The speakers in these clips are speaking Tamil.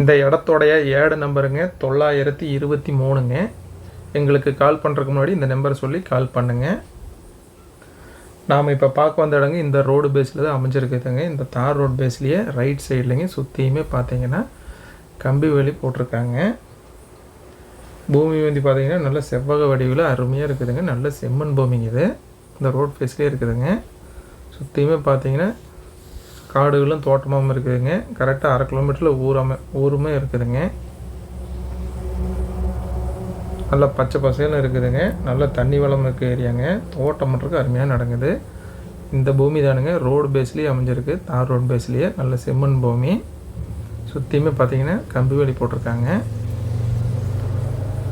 இந்த இடத்தோடைய ஏடு நம்பருங்க தொள்ளாயிரத்தி இருபத்தி மூணுங்க. எங்களுக்கு கால் பண்ணுறதுக்கு முன்னாடி இந்த நம்பரை சொல்லி கால் பண்ணுங்கள் நாம் இப்போ பார்க்க வந்த இடங்க இந்த ரோடு பேஸில் தான் அமைஞ்சிருக்குதுங்க. இந்த தார் ரோடு பேஸ்லேயே ரைட் சைட்லேங்க சுற்றியுமே பார்த்தீங்கன்னா கம்பி வேலி போட்டிருக்காங்க. பூமி வந்து பார்த்தீங்கன்னா நல்ல செவ்வக வடிவில் அருமையாக இருக்குதுங்க. நல்ல செம்மண் பூமிங்க இது. இந்த ரோட் ஃபேஸ்லேயே இருக்குதுங்க. சுற்றியுமே பார்த்தீங்கன்னா காடுகளும் தோட்டமாகவும் இருக்குதுங்க. கரெக்டாக அரை கிலோமீட்டரில் ஊராம ஊருமே இருக்குதுங்க. நல்லா பச்சை பசையில் இருக்குதுங்க. நல்ல தண்ணி வளம் இருக்க ஏரியாங்க. தோட்டம் பண்ணுறதுக்கு அருமையாக நடக்குது. இந்த பூமி தானுங்க. ரோடு பேஸ்லேயே அமைஞ்சிருக்கு. தார் ரோடு பேஸ்லேயே நல்ல செம்மண் பூமி. சுற்றியுமே பார்த்தீங்கன்னா கம்பி வேலி போட்டிருக்காங்க.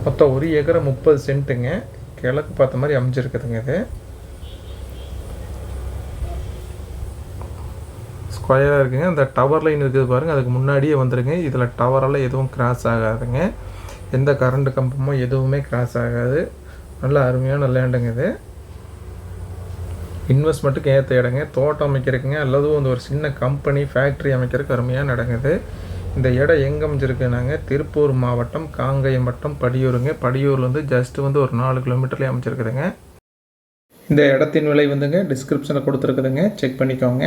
மொத்தம் ஒரு ஏக்கரை முப்பது சென்ட்டுங்க. கிழக்கு பார்த்த மாதிரி அமைஞ்சிருக்குதுங்க இது. ஸ்கொயராக இருக்குங்க. அந்த டவர் லைன் இருக்குது பாருங்கள் அதுக்கு முன்னாடியே வந்துடுங்க இதில் டவரெல்லாம் எதுவும் கிராஸ் ஆகாதுங்க. எந்த கரண்ட் கம்பமோ எதுவுமே கிராஸ் ஆகாது. நல்ல அருமையான லேண்டுங்க இது. இன்வெஸ்ட்மெண்ட்டுக்கு ஏற்ற இடங்க. தோட்டம் அமைக்கிறதுக்குங்க. அல்லது வந்து ஒரு சின்ன கம்பெனி ஃபேக்ட்ரி அமைக்கிறதுக்கு அருமையாக நடங்குது இந்த இடம் எங்கே அமைஞ்சிருக்குனாங்க? திருப்பூர் மாவட்டம் காங்கயம் வட்டம் படியூருங்க. படியூர்லேருந்து ஜஸ்ட்டு வந்து ஒரு நாலு கிலோமீட்டர்லேயே அமைச்சிருக்குதுங்க இந்த இடத்தின் விலை வந்துங்க. டிஸ்கிரிப்ஷனில் கொடுத்துருக்குதுங்க. செக் பண்ணிக்கோங்க.